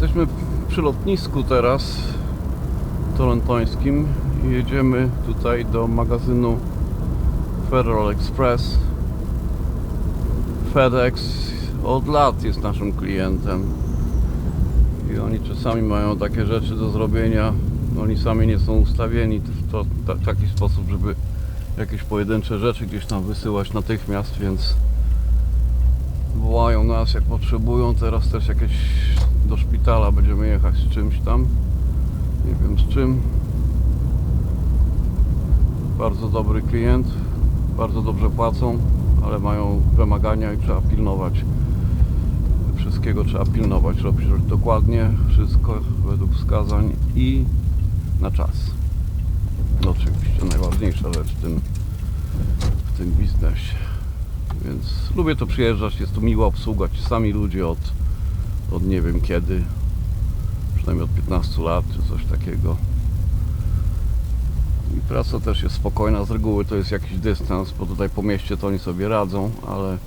Jesteśmy przy lotnisku teraz torontońskim jedziemy tutaj do magazynu Federal Express. FedEx od lat jest naszym klientem i oni czasami mają takie rzeczy do zrobienia. Oni sami nie są ustawieni w to, ta, taki sposób, żeby jakieś pojedyncze rzeczy gdzieś tam wysyłać natychmiast, więc wołają nas jak potrzebują. Teraz też jakieś do szpitala będziemy jechać z czymś tam. Nie wiem z czym. Bardzo dobry klient. Bardzo dobrze płacą, ale mają wymagania i trzeba pilnować. Wszystkiego trzeba pilnować, robić dokładnie wszystko według wskazań i na czas. No oczywiście najważniejsza rzecz w tym, w tym biznesie. Więc lubię tu przyjeżdżać, jest tu miła obsługa, ci sami ludzie od, od nie wiem kiedy, przynajmniej od 15 lat czy coś takiego. I praca też jest spokojna, z reguły to jest jakiś dystans, bo tutaj po mieście to oni sobie radzą, ale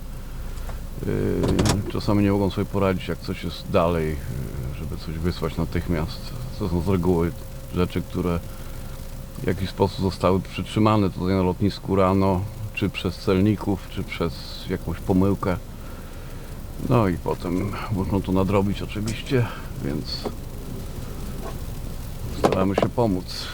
yy, czasami nie mogą sobie poradzić jak coś jest dalej, yy, żeby coś wysłać natychmiast. To są z reguły rzeczy, które w jakiś sposób zostały przytrzymane tutaj na lotnisku rano, czy przez celników, czy przez jakąś pomyłkę. No i potem muszą to nadrobić oczywiście, więc staramy się pomóc.